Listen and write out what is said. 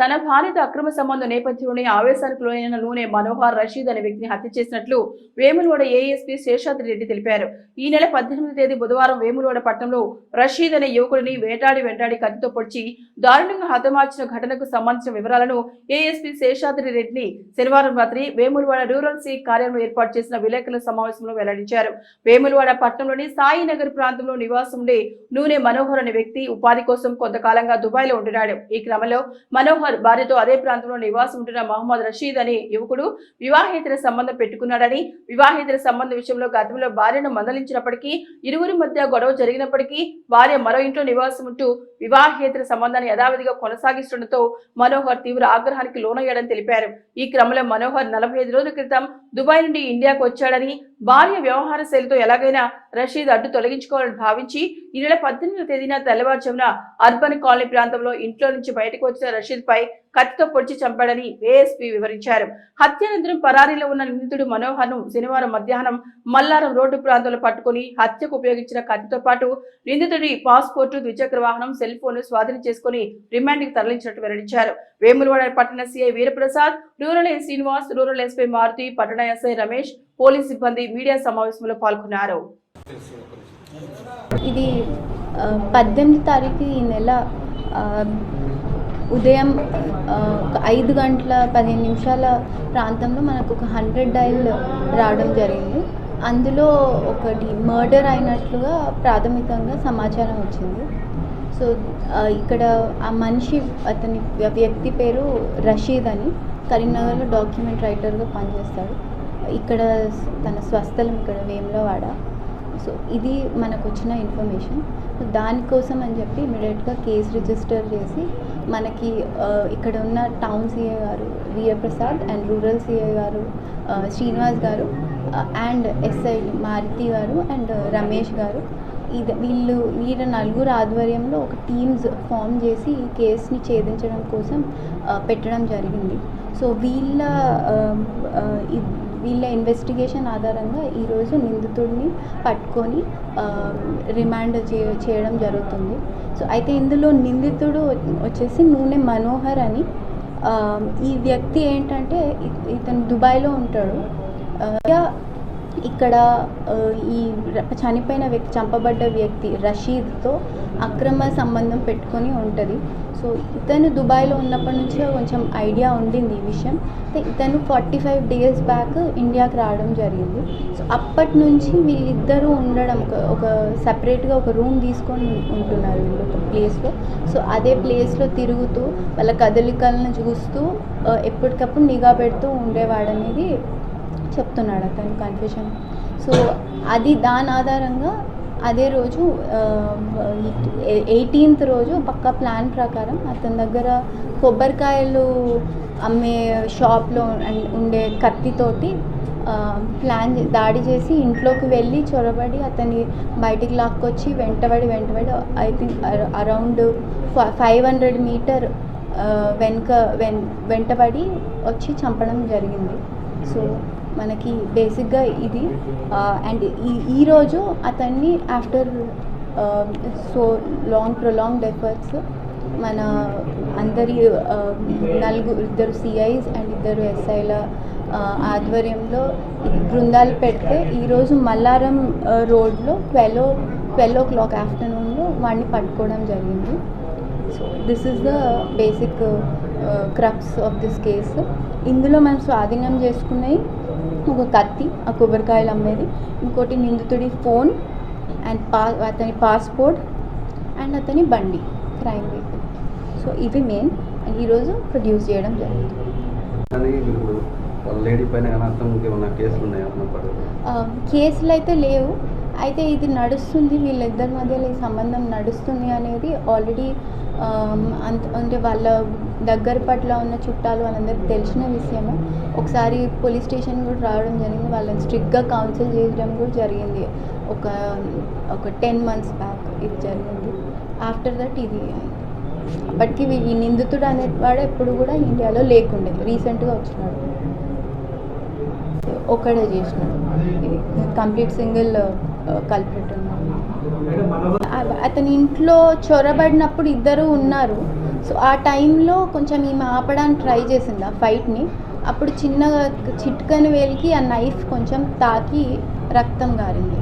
తన భార్యతో అక్రమ సంబంధం నేపథ్యంలోనే ఆవేశానికి లోనైన నూనె మనోహర్ రషీద్ అనే వ్యక్తిని హత్య చేసినట్లు వేములవాడ ఏఎస్పీ శేషాద్రి రెడ్డి తెలిపారు. ఈ నెల పద్దెనిమిది తేదీ బుధవారం వేములవాడ పట్టణంలో రషీద్ అనే యువకుడిని వేటాడి వెంటాడి కత్తితో పొడిచి దారుణంగా హతమార్చిన ఘటనకు సంబంధించిన వివరాలను ఏఎస్పీ శేషాద్రి రెడ్డిని శనివారం రాత్రి వేములవాడ రూరల్ సి కార్యాలయంలో ఏర్పాటు చేసిన విలేకరుల సమావేశంలో వెల్లడించారు. వేములవాడ పట్టణంలోని సాయి నగర్ ప్రాంతంలో నివాసం ఉండే నూనె మనోహర్ అనే వ్యక్తి ఉపాధి కోసం కొంతకాలంగా దుబాయ్లో ఉంటున్నాడు. ఈ క్రమంలో మనోహర్ భార్యతో అదే ప్రాంతంలో నివాసం ఉంటున్న మహమ్మద్ రషీద్ అనే యువకుడు వివాహేతర సంబంధం పెట్టుకున్నాడని వివాహేతర సంబంధం విషయంలో గతంలో భార్యను మందలించినప్పటికీ ఇరువురి మధ్య గొడవ జరిగినప్పటికీ భార్య మరో ఇంట్లో నివాసం ఉంటూ వివాహేతర సంబంధాన్ని యథావిధిగా కొనసాగిస్తుండటంతో మనోహర్ తీవ్ర ఆగ్రహానికి లోనయ్యాడని తెలిపారు. ఈ క్రమంలో మనోహర్ నలభై ఐదు రోజుల క్రితం దుబాయ్ నుండి ఇండియాకు వచ్చాడని భార్య వ్యవహార శైలితో ఎలాగైనా రషీద్ అడ్డు తొలగించుకోవాలని భావించి ఈ నెల పద్దెనిమిదవ తేదీన తెల్లవారుజామున అర్బన్ కాలనీ ప్రాంతంలో ఇంట్లో నుంచి బయటకు వచ్చిన రషీద్ పై కత్తితో పొడిచి చంపాడని ఏఎస్పీ వివరించారు. హత్యానంతరం పరారీలో ఉన్న నిందితుడు మనోహర్ను శనివారం మధ్యాహ్నం మల్లారం రోడ్డు ప్రాంతంలో పట్టుకుని హత్యకు ఉపయోగించిన కత్తితో పాటు నిందితుడి పాస్పోర్టు ద్విచక్ర వాహనం సెల్ ఫోన్ స్వాధీనం చేసుకుని రిమాండ్కి తరలించినట్టు వెల్లడించారు వేములవాడ పట్టణ CI Veeraprasad rural A Srinivas rural SP Maruthi పట్టణ ఎస్ఐ రమేష్ పోలీస్ సిబ్బంది మీడియా సమావేశంలో పాల్గొన్నారు. ఇది పద్దెనిమిది తారీఖు ఈ నెల ఉదయం ఒక ఐదు గంటల పదిహేను నిమిషాల ప్రాంతంలో మనకు ఒక హండ్రెడ్ డైల్ రావడం జరిగింది. అందులో ఒకటి మర్డర్ అయినట్లుగా ప్రాథమికంగా సమాచారం వచ్చింది. సో ఇక్కడ ఆ మనిషి అతని వ్యక్తి పేరు రషీద్ అని కరీంనగర్లో డాక్యుమెంట్ రైటర్గా పనిచేస్తాడు. ఇక్కడ తన స్వస్థలం ఇక్కడ వేములవాడ. సో ఇది మనకు వచ్చిన ఇన్ఫర్మేషన్. సో దానికోసం అని చెప్పి ఇమీడియట్గా కేసు రిజిస్టర్ చేసి మనకి ఇక్కడ ఉన్న టౌన్ సిఏ గారు వీరప్రసాద్ అండ్ రూరల్ సిఏ గారు శ్రీనివాస్ గారు అండ్ ఎస్ఐ మారుతి గారు అండ్ రమేష్ గారు. ఇది వీళ్ళు వీళ్ళ నలుగురు ఆధ్వర్యంలో ఒక టీమ్స్ ఫామ్ చేసి ఈ కేసుని ఛేదించడం కోసం పెట్టడం జరిగింది. సో వీళ్ళ వీళ్ళ ఇన్వెస్టిగేషన్ ఆధారంగా ఈరోజు నిందితుడిని పట్టుకొని రిమాండ్ చే చేయడం జరుగుతుంది. సో అయితే ఇందులో నిందితుడు వచ్చేసి నూనె మనోహర్ అని. ఈ వ్యక్తి ఏంటంటే ఇతను దుబాయ్లో ఉంటాడు. ఇక్కడ ఈ చనిపోయిన వ్యక్తి చంపబడ్డ వ్యక్తి రషీద్తో అక్రమ సంబంధం పెట్టుకొని ఉంటుంది. సో ఇతను దుబాయ్లో ఉన్నప్పటి నుంచే కొంచెం ఐడియా ఉండింది ఈ విషయం. అయితే ఇతను ఫార్టీ ఫైవ్ డేస్ బ్యాక్ ఇండియాకి రావడం జరిగింది. సో అప్పటి నుంచి వీళ్ళిద్దరూ ఉండడం ఒక సపరేట్గా ఒక రూమ్ తీసుకొని ఉంటున్నారు వీళ్ళు ఒక ప్లేస్లో. సో అదే ప్లేస్లో తిరుగుతూ వాళ్ళ కదలికలను చూస్తూ ఎప్పటికప్పుడు నిఘా పెడుతూ ఉండేవాడనేది చెప్తున్నాడు అతను కన్ఫ్యూషన్ సో అది దాని ఆధారంగా అదే రోజు ఎయిటీన్త్ రోజు పక్క ప్లాన్ ప్రకారం అతని దగ్గర కొబ్బరికాయలు అమ్మే షాప్లో ఉండే కత్తితోటి ప్లాన్ దాడి చేసి ఇంట్లోకి వెళ్ళి చొరబడి అతన్ని బయటికి లాక్కొచ్చి వెంటబడి వెంటబడి I think around five hundred meter వెనుక వెన్ వెంటబడి వచ్చి చంపడం జరిగింది. సో మనకి బేసిక్గా ఇది అండ్ ఈ ఈరోజు అతన్ని after so long prolonged efforts మన అందరి నలుగురు ఇద్దరు సిఐస్ అండ్ ఇద్దరు ఎస్ఐల ఆధ్వర్యంలో బృందాలు పెడితే ఈరోజు మల్లారం రోడ్లో ట్వెల్వ్ ట్వెల్వ్ ఓ క్లాక్ ఆఫ్టర్నూన్లో వాడిని పట్టుకోవడం జరిగింది. So this is the basic crux of this case ఇందులో మనం స్వాధీనం చేసుకున్నవి ఒక కత్తి ఆ కొబ్బరికాయలు అమ్మేది. ఇంకోటి నిందితుడి ఫోన్ అండ్ పా అతని పాస్పోర్ట్ అండ్ అతని బండి క్రైమ్ వెహికల్ సో ఇవి మెయిన్ అండ్ ఈరోజు ప్రొడ్యూస్ చేయడం లేడీ పైన ఆ, కేసులు అయితే లేవు. అయితే ఇది నడుస్తుంది వీళ్ళిద్దరి మధ్యలో ఈ సంబంధం నడుస్తుంది అనేది ఆల్రెడీ um, అంత అంటే వాళ్ళ దగ్గర పట్ల ఉన్న చుట్టాలు వాళ్ళందరికీ తెలిసిన విషయమే. ఒకసారి పోలీస్ స్టేషన్ కూడా రావడం జరిగింది. వాళ్ళని స్ట్రిక్ట్గా కౌన్సిల్ చేయడం కూడా జరిగింది. ఒక ఒక టెన్ మంత్స్ బ్యాక్ ఇది జరిగింది. ఆఫ్టర్ దట్ ఇది అప్పటికి ఈ నిందితుడు అనేవాడు ఎప్పుడు కూడా ఇండియాలో లేకుండే. రీసెంట్గా వచ్చినాడు. ఒక్కడే చేసినాడు. ఇది కంప్లీట్ సింగిల్ కల్ప్రిట్ ఉన్నాడు అతని ఇంట్లో చొరబడినప్పుడు ఇద్దరు ఉన్నారు. సో ఆ టైంలో కొంచెం ఈమె ఆపడానికి ట్రై చేసింది ఆ ఫైట్ని. అప్పుడు చిన్నగా చిట్కని వేలికి ఆ నైఫ్ కొంచెం తాకి రక్తం గారింది.